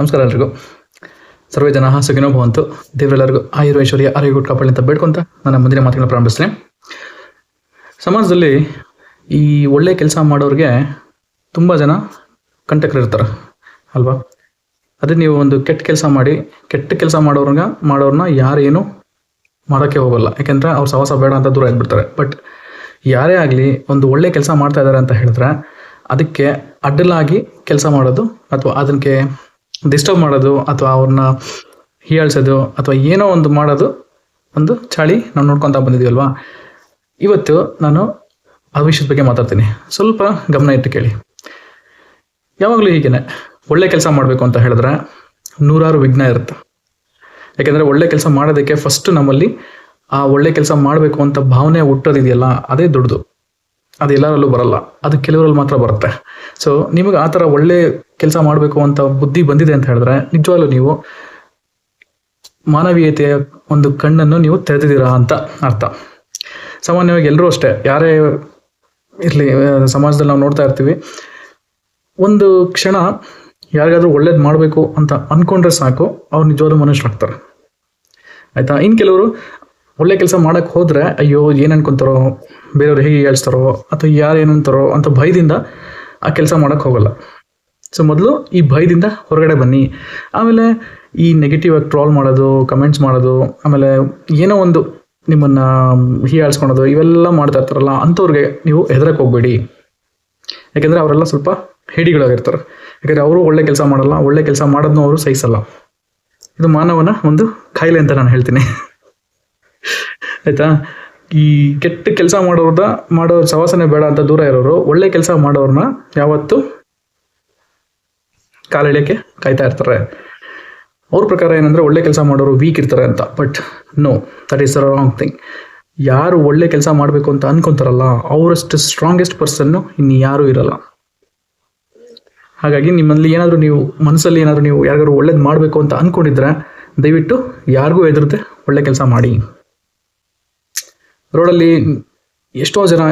ನಮಸ್ಕಾರ ಎಲ್ರಿಗೂ. ಸರ್ವೇ ಜನ ಸುಖಿನೋ ಭವಂತು. ದೇವರೆಲ್ಲರಿಗೂ ಆಯುರ್ ಐಶ್ವರ್ಯ ಆರೋಗ್ಯ ಕಾಪಾಡಿ ಅಂತ ಬೇಡ್ಕೊಂತ ನನ್ನ ಮುಂದಿನ ಮಾತುಗಳನ್ನ ಪ್ರಾರಂಭಿಸ್ತೇನೆ. ಸಮಾಜದಲ್ಲಿ ಈ ಒಳ್ಳೆ ಕೆಲಸ ಮಾಡೋರಿಗೆ ತುಂಬ ಜನ ಕಂಟಕರಿರ್ತಾರೆ, ಅಲ್ವಾ? ಅದೇ ನೀವು ಒಂದು ಕೆಟ್ಟ ಕೆಲಸ ಮಾಡಿ, ಕೆಟ್ಟ ಕೆಲಸ ಮಾಡೋರ್ಗ ಮಾಡೋರ್ನ ಯಾರೇನು ಮಾಡೋಕ್ಕೆ ಹೋಗಲ್ಲ. ಯಾಕೆಂದ್ರೆ ಅವ್ರು ಸವಾಸ ಬೇಡ ಅಂತ ದೂರ ಇದ್ಬಿಡ್ತಾರೆ. ಬಟ್ ಯಾರೇ ಆಗಲಿ ಒಂದು ಒಳ್ಳೆ ಕೆಲಸ ಮಾಡ್ತಾ ಇದ್ದಾರೆ ಅಂತ ಹೇಳಿದ್ರೆ ಅದಕ್ಕೆ ಅಡ್ಡಲಾಗಿ ಕೆಲಸ ಮಾಡೋದು ಅಥವಾ ಅದಕ್ಕೆ ಡಿಸ್ಟರ್ಬ್ ಮಾಡೋದು ಅಥವಾ ಅವ್ರನ್ನ ಹೀಯಾಳ್ಸೋದು ಅಥವಾ ಏನೋ ಒಂದು ಮಾಡೋದು ಒಂದು ಚಾಳಿ ನಾವು ನೋಡ್ಕೊತಾ ಬಂದಿದ್ದೀವಲ್ವಾ ಇವತ್ತು ನಾನು ಆ ವಿಷಯದ ಬಗ್ಗೆ ಮಾತಾಡ್ತೀನಿ. ಸ್ವಲ್ಪ ಗಮನ ಇಟ್ಟು ಕೇಳಿ. ಯಾವಾಗಲೂ ಹೀಗೇನೆ. ಒಳ್ಳೆ ಕೆಲಸ ಮಾಡಬೇಕು ಅಂತ ಹೇಳಿದ್ರೆ ನೂರಾರು ವಿಘ್ನ ಇರುತ್ತೆ. ಯಾಕೆಂದರೆ ಒಳ್ಳೆ ಕೆಲಸ ಮಾಡೋದಕ್ಕೆ ಫಸ್ಟ್ ನಮ್ಮಲ್ಲಿ ಆ ಒಳ್ಳೆ ಕೆಲಸ ಮಾಡಬೇಕು ಅಂತ ಭಾವನೆ ಹುಟ್ಟೋದಿದೆಯಲ್ಲ, ಅದೇ ದೊಡ್ಡದು ಅದು ಎಲ್ಲರಲ್ಲೂ ಬರಲ್ಲ. ಅದು ಕೆಲವರಲ್ಲಿ ಮಾತ್ರ ಬರುತ್ತೆ. ಸೊ ನಿಮಗೆ ಆ ಥರ ಒಳ್ಳೆ ಕೆಲಸ ಮಾಡಬೇಕು ಅಂತ ಬುದ್ಧಿ ಬಂದಿದೆ ಅಂತ ಹೇಳಿದ್ರೆ, ನಿಜವಾಗ್ಲೂ ನೀವು ಮಾನವೀಯತೆಯ ಒಂದು ಕಣ್ಣನ್ನು ನೀವು ತೆರೆದಿದ್ದೀರಾ ಅಂತ ಅರ್ಥ. ಸಾಮಾನ್ಯವಾಗಿ ಎಲ್ಲರೂ ಅಷ್ಟೇ, ಯಾರೇ ಇರಲಿ ಸಮಾಜದಲ್ಲಿ ನಾವು ನೋಡ್ತಾ ಇರ್ತೀವಿ, ಒಂದು ಕ್ಷಣ ಯಾರಿಗಾದ್ರೂ ಒಳ್ಳೇದು ಮಾಡಬೇಕು ಅಂತ ಅನ್ಕೊಂಡ್ರೆ ಸಾಕು, ಅವ್ರು ನಿಜವಾದ ಮನುಷ್ಯರಾಗ್ತಾರೆ ಆಯಿತಾ? ಇನ್ನು ಕೆಲವರು ಒಳ್ಳೆ ಕೆಲಸ ಮಾಡಕ್ಕೆ ಹೋದರೆ, ಅಯ್ಯೋ, ಏನು ಅನ್ಕೊಂತಾರೋ ಬೇರೆಯವ್ರು ಹೇಗೆ ಹೇಳ್ತಾರೋ ಅಥವಾ ಯಾರು ಏನಂತಾರೋ ಅಂತ ಭಯದಿಂದ ಆ ಕೆಲಸ ಮಾಡೋಕ್ಕೆ ಹೋಗಲ್ಲ. ಸೊ ಮೊದಲು ಈ ಭಯದಿಂದ ಹೊರಗಡೆ ಬನ್ನಿ. ಆಮೇಲೆ ಈ ನೆಗೆಟಿವ್ ಆಗಿ ಟ್ರಾಲ್ ಮಾಡೋದು ಕಮೆಂಟ್ಸ್ ಮಾಡೋದು, ಆಮೇಲೆ ಏನೋ ಒಂದು ನಿಮ್ಮನ್ನು ಹೀಯಾಳ್ಸ್ಕೊಳೋದು, ಇವೆಲ್ಲ ಮಾಡ್ತಾ ಇರ್ತಾರಲ್ಲ, ಅಂಥವ್ರಿಗೆ ನೀವು ಹೆದರಕ್ಕೆ ಹೋಗಬೇಡಿ. ಯಾಕೆಂದರೆ ಅವರೆಲ್ಲ ಸ್ವಲ್ಪ ಹೇಡಿಗಳಾಗಿರ್ತಾರೆ. ಯಾಕಂದರೆ ಅವರು ಒಳ್ಳೆ ಕೆಲಸ ಮಾಡಲ್ಲ, ಒಳ್ಳೆ ಕೆಲಸ ಮಾಡೋದನ್ನೂ ಅವರು ಸಹಿಸಲ್ಲ. ಇದು ಮಾನವನ ಒಂದು ಕಾಯಿಲೆ ಅಂತ ನಾನು ಹೇಳ್ತೀನಿ. ಆಯ್ತಾ? ಈ ಕೆಟ್ಟ ಕೆಲಸ ಮಾಡೋರ್ದ ಮಾಡೋ ಸವಾಸನೆ ಬೇಡ ಅಂತ ದೂರ ಇರೋರು, ಒಳ್ಳೆ ಕೆಲಸ ಮಾಡೋರ್ನ ಯಾವತ್ತು ಕಾಲೆಳೆಯಕ್ಕೆ ಕಾಯ್ತಾ ಇರ್ತಾರೆ. ಅವ್ರ ಪ್ರಕಾರ ಏನಂದ್ರೆ ಒಳ್ಳೆ ಕೆಲಸ ಮಾಡೋರು ವೀಕ್ ಇರ್ತಾರೆ ಅಂತ. But no that is wrong thing ಯಾರು ಒಳ್ಳೆ ಕೆಲಸ ಮಾಡಬೇಕು ಅಂತ ಅನ್ಕೊಂತಾರಲ್ಲ, ಅವರಷ್ಟು ಸ್ಟ್ರಾಂಗೆಸ್ಟ್ ಪರ್ಸನ್ನು ಇನ್ನು ಯಾರೂ ಇರಲ್ಲ. ಹಾಗಾಗಿ ನಿಮ್ಮಲ್ಲಿ ಏನಾದರೂ ನೀವು, ಮನಸ್ಸಲ್ಲಿ ಏನಾದರೂ ನೀವು ಯಾರಿಗಾದ್ರು ಒಳ್ಳೇದು ಮಾಡಬೇಕು ಅಂತ ಅಂದ್ಕೊಂಡಿದ್ರೆ ದಯವಿಟ್ಟು ಯಾರಿಗೂ ಎದುರುತ್ತೆ ಒಳ್ಳೆ ಕೆಲಸ ಮಾಡಿ. ರೋಡಲ್ಲಿ ಎಷ್ಟೋ ಜನ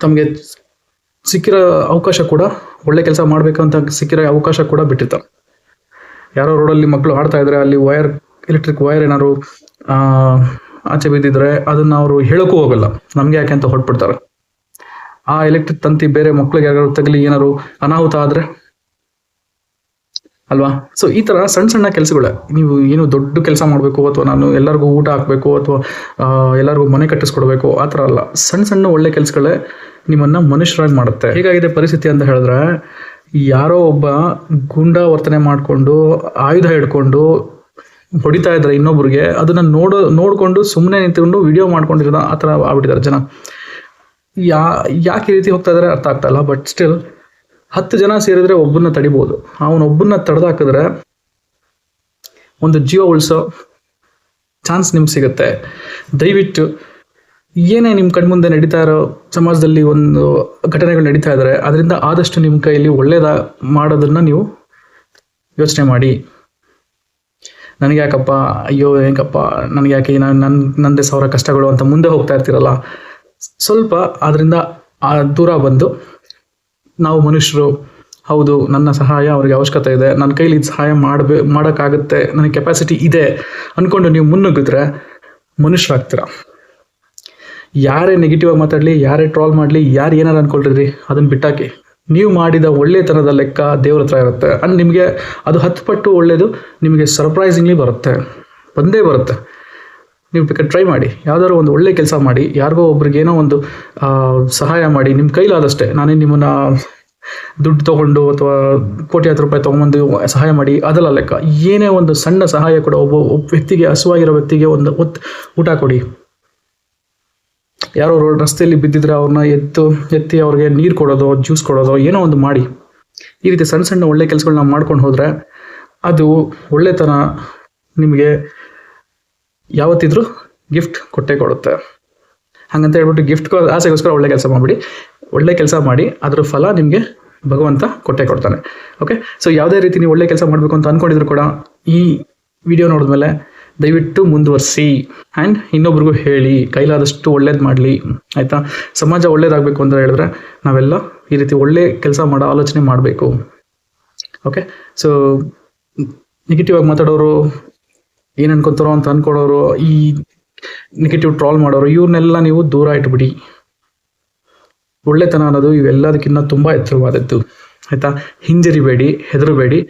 ತಮಗೆ ಸಿಕ್ಕಿರೋ ಅವಕಾಶ ಕೂಡ ಒಳ್ಳೆ ಕೆಲಸ ಮಾಡಬೇಕಂತ ಸಿಕ್ಕಿರೋ ಅವಕಾಶ ಕೂಡ ಬಿಟ್ಟಿರ್ತಾರೆ. ಯಾರೋ ರೋಡಲ್ಲಿ ಮಕ್ಕಳು ಆಡ್ತಾ ಇದ್ರೆ ಅಲ್ಲಿ ವೈರ್, ಎಲೆಕ್ಟ್ರಿಕ್ ವೈರ್ ಏನಾದ್ರು ಆಚೆ ಬಿದ್ದಿದ್ರೆ ಅದನ್ನ ಅವರು ಹೇಳೋಕ್ಕೂ ಹೋಗಲ್ಲ. ನಮಗೆ ಯಾಕೆ ಅಂತ ಹೊರಟ್ಬಿಡ್ತಾರೆ. ಆ ಎಲೆಕ್ಟ್ರಿಕ್ ತಂತಿ ಬೇರೆ ಮಕ್ಳಿಗೆ ಯಾರು ತಗಲಿ ಏನಾದ್ರು ಅನಾಹುತ ಆದ್ರೆ ಅಲ್ವಾ? ಸೊ ಈ ತರ ಸಣ್ಣ ಸಣ್ಣ ಕೆಲಸಗಳು. ನೀವು ಏನು ದೊಡ್ಡ ಕೆಲಸ ಮಾಡಬೇಕು ಅಥವಾ ನಾನು ಎಲ್ಲರಿಗೂ ಊಟ ಹಾಕಬೇಕು ಅಥವಾ ಎಲ್ಲರಿಗೂ ಮನೆ ಕಟ್ಟಿಸ್ಕೊಡ್ಬೇಕು, ಆ ಥರ ಅಲ್ಲ. ಸಣ್ಣ ಸಣ್ಣ ಒಳ್ಳೆ ಕೆಲಸಗಳೇ ನಿಮ್ಮನ್ನ ಮನುಷ್ಯರಾಗಿ ಮಾಡುತ್ತೆ. ಹೇಗಾಗಿದೆ ಪರಿಸ್ಥಿತಿ ಅಂತ ಹೇಳಿದ್ರೆ, ಯಾರೋ ಒಬ್ಬ ಗುಂಡ ವರ್ತನೆ ಮಾಡಿಕೊಂಡು ಆಯುಧ ಹಿಡ್ಕೊಂಡು ಹೊಡಿತಾ ಇದ್ದಾರೆ ಇನ್ನೊಬ್ರಿಗೆ, ಅದನ್ನ ನೋಡೋ, ನೋಡ್ಕೊಂಡು ಸುಮ್ಮನೆ ನಿಂತ್ಕೊಂಡು ವಿಡಿಯೋ ಮಾಡ್ಕೊಂಡಿರೋ ಆ ಥರ ಆಗ್ಬಿಟ್ಟಿದ್ದಾರೆ ಜನ. ಯಾ, ಯಾಕೆ ಈ ರೀತಿ ಹೋಗ್ತಾ ಇದ್ದಾರೆ ಅರ್ಥ ಆಗ್ತಾ ಇಲ್ಲ ಬಟ್ ಸ್ಟಿಲ್ ಹತ್ತು ಜನ ಸೇರಿದ್ರೆ ಒಬ್ಬನ್ನ ತಡಿಬೋದು. ಅವನೊಬ್ಬನ್ನ ತಡೆದಾಕಿದ್ರೆ ಒಂದು ಜೀವ ಉಳಿಸೋ ಚಾನ್ಸ್ ನಿಮ್ಗೆ ಸಿಗುತ್ತೆ. ದಯವಿಟ್ಟು ಏನೇ ನಿಮ್ಮ ಕಣ್ಮುಂದೆ ನಡೀತಾ ಇರೋ ಸಮಾಜದಲ್ಲಿ ಒಂದು ಘಟನೆಗಳು ನಡೀತಾ ಇದ್ದಾರೆ ಅದರಿಂದ ಆದಷ್ಟು ನಿಮ್ಮ ಕೈಯಲ್ಲಿ ಒಳ್ಳೇದ ಮಾಡೋದನ್ನ ನೀವು ಯೋಚನೆ ಮಾಡಿ. ನನಗೆ ಯಾಕಪ್ಪ, ಅಯ್ಯೋ, ಹೆಂಗಪ್ಪ, ನನಗೆ ಯಾಕೆ ನಾನು ನನ್ನ ನನ್ನದೇ ಸಾವಿರ ಕಷ್ಟಗಳು ಅಂತ ಮುಂದೆ ಹೋಗ್ತಾ ಇರ್ತೀರಲ್ಲ. ಸ್ವಲ್ಪ ಅದರಿಂದ ದೂರ ಬಂದು ನಾವು ಮನುಷ್ಯರು, ಹೌದು, ನನ್ನ ಸಹಾಯ ಅವರಿಗೆ ಅವಶ್ಯಕತೆ ಇದೆ. ನನ್ನ ಕೈಲಿ ಇದು ಸಹಾಯ ಮಾಡಬೇ, ಮಾಡೋಕ್ಕಾಗುತ್ತೆ. ನನಗೆ ಕೆಪಾಸಿಟಿ ಇದೆ ಅಂದ್ಕೊಂಡು ನೀವು ಮುನ್ನುಗ್ಗಿದ್ರೆ ಮನುಷ್ಯರಾಗ್ತೀರ? ಯಾರೇ ನೆಗೆಟಿವ್ ಆಗಿ ಮಾತಾಡಲಿ, ಯಾರೇ ಟ್ರಾಲ್ ಮಾಡಲಿ, ಯಾರು ಏನಾರು ಅನ್ಕೊಳ್ರಿ ಅದನ್ನು ಬಿಟ್ಟಾಕಿ. ನೀವು ಮಾಡಿದ ಒಳ್ಳೆತನದ ಲೆಕ್ಕ ದೇವ್ರ ಹತ್ರ ಇರುತ್ತೆ. ಅಂಡ್ ನಿಮಗೆ ಅದು ಹತ್ತು ಪಟ್ಟು ಒಳ್ಳೆಯದು ನಿಮಗೆ ಸರ್ಪ್ರೈಸಿಂಗ್ಲಿ ಬರುತ್ತೆ. ಬಂದೇ ಬರುತ್ತೆ. ನೀವು ಬೇಕಾದ್ರೆ ಟ್ರೈ ಮಾಡಿ. ಯಾವ್ದಾದ್ರು ಒಂದು ಒಳ್ಳೆ ಕೆಲಸ ಮಾಡಿ, ಯಾರಿಗೋ ಒಬ್ರಿಗೆ ಏನೋ ಒಂದು ಸಹಾಯ ಮಾಡಿ ನಿಮ್ಮ ಕೈಲಾದಷ್ಟೇ. ನಾನೇ ನಿಮ್ಮನ್ನ ದುಡ್ಡು ತೊಗೊಂಡು ಅಥವಾ ಕೋಟ್ಯಾಂತರ ರೂಪಾಯಿ ತೊಗೊಂಬಂದು ಸಹಾಯ ಮಾಡಿ, ಅದಲ್ಲ ಲೆಕ್ಕ. ಏನೇ ಒಂದು ಸಣ್ಣ ಸಹಾಯ ಕೂಡ ಒಬ್ಬ ಒಬ್ಬ ವ್ಯಕ್ತಿಗೆ, ಹಸುವಾಗಿರೋ ವ್ಯಕ್ತಿಗೆ ಒಂದು ಒತ್ತು ಊಟ ಕೊಡಿ. ಯಾರೋ ರೋಡ್ ರಸ್ತೆಯಲ್ಲಿ ಬಿದ್ದಿದ್ರೆ ಅವ್ರನ್ನ ಎತ್ತು, ಎತ್ತಿ ಅವ್ರಿಗೆ ನೀರು ಕೊಡೋದು ಜ್ಯೂಸ್ ಕೊಡೋದು, ಏನೋ ಒಂದು ಮಾಡಿ. ಈ ರೀತಿ ಸಣ್ಣ ಸಣ್ಣ ಒಳ್ಳೆ ಕೆಲಸಗಳನ್ನ ಮಾಡ್ಕೊಂಡು ಹೋದರೆ ಅದು ಒಳ್ಳೆತನ ನಿಮಗೆ ಯಾವತ್ತಿದ್ರೂ ಗಿಫ್ಟ್ ಕೊಟ್ಟೆ ಕೊಡುತ್ತೆ. ಹಾಗಂತ ಹೇಳ್ಬಿಟ್ಟು ಗಿಫ್ಟ್ ಆಸೆಗೋಸ್ಕರ ಒಳ್ಳೆ ಕೆಲಸ ಮಾಡಿಬಿಡಿ. ಒಳ್ಳೆ ಕೆಲಸ ಮಾಡಿ, ಅದರ ಫಲ ನಿಮಗೆ ಭಗವಂತ ಕೊಟ್ಟೆ ಕೊಡ್ತಾನೆ. ಓಕೆ ಸೊ ಯಾವುದೇ ರೀತಿ ನೀವು ಒಳ್ಳೆ ಕೆಲಸ ಮಾಡಬೇಕು ಅಂತ ಅಂದ್ಕೊಂಡಿದ್ರು ಕೂಡ ಈ ವಿಡಿಯೋ ನೋಡಿದ್ಮೇಲೆ ದಯವಿಟ್ಟು ಮುಂದುವರಿಸಿ. ಆ್ಯಂಡ್ ಇನ್ನೊಬ್ರಿಗೂ ಹೇಳಿ, ಕೈಲಾದಷ್ಟು ಒಳ್ಳೇದು ಮಾಡಲಿ. ಆಯಿತಾ? ಸಮಾಜ ಒಳ್ಳೇದಾಗಬೇಕು ಅಂತ ಹೇಳಿದ್ರೆ ನಾವೆಲ್ಲ ಈ ರೀತಿ ಒಳ್ಳೆ ಕೆಲಸ ಮಾಡೋ, ಆಲೋಚನೆ ಮಾಡಬೇಕು. ಓಕೆ ಸೊ ನೆಗೆಟಿವ್ ಆಗಿ ಮಾತಾಡೋರು ಏನು ಅನ್ಕೊಂತಾರೋ ಅಂತ ಅನ್ಕೊಡೋರು ಈ ನೆಗೆಟಿವ್ ಟ್ರಾಲ್ ಮಾಡೋರು ಇವ್ರನ್ನೆಲ್ಲ ನೀವು ದೂರ ಇಟ್ಬಿಡಿ. ಒಳ್ಳೆತನ ಅನ್ನೋದು ಇವೆಲ್ಲದಕ್ಕಿಂತ ತುಂಬ ಎತ್ತರವಾದದ್ದು. ಆಯ್ತಾ? ಹಿಂಜರಿಬೇಡಿ, ಹೆದರಬೇಡಿ.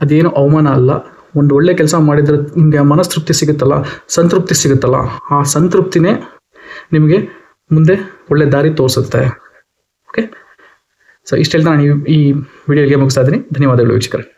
ಅದೇನು ಅವಮಾನ ಅಲ್ಲ. ಒಂದು ಒಳ್ಳೆ ಕೆಲಸ ಮಾಡಿದ್ರೆ ನಿಮಗೆ ಮನಸ್ತೃಪ್ತಿ ಸಿಗುತ್ತಲ್ಲ, ಸಂತೃಪ್ತಿ ಸಿಗುತ್ತಲ್ಲ, ಆ ಸಂತೃಪ್ತಿನೇ ನಿಮಗೆ ಮುಂದೆ ಒಳ್ಳೆ ದಾರಿ ತೋರಿಸುತ್ತೆ. ಓಕೆ ಸೊ ಇಷ್ಟೆಲ್ಲ ನಾನು ಈ- ವಿಡಿಯೋಗೆ ಮುಗಿಸ್ತಾ ಇದ್ದೀನಿ. ಧನ್ಯವಾದಗಳು ವೀಕ್ಷಕರೇ.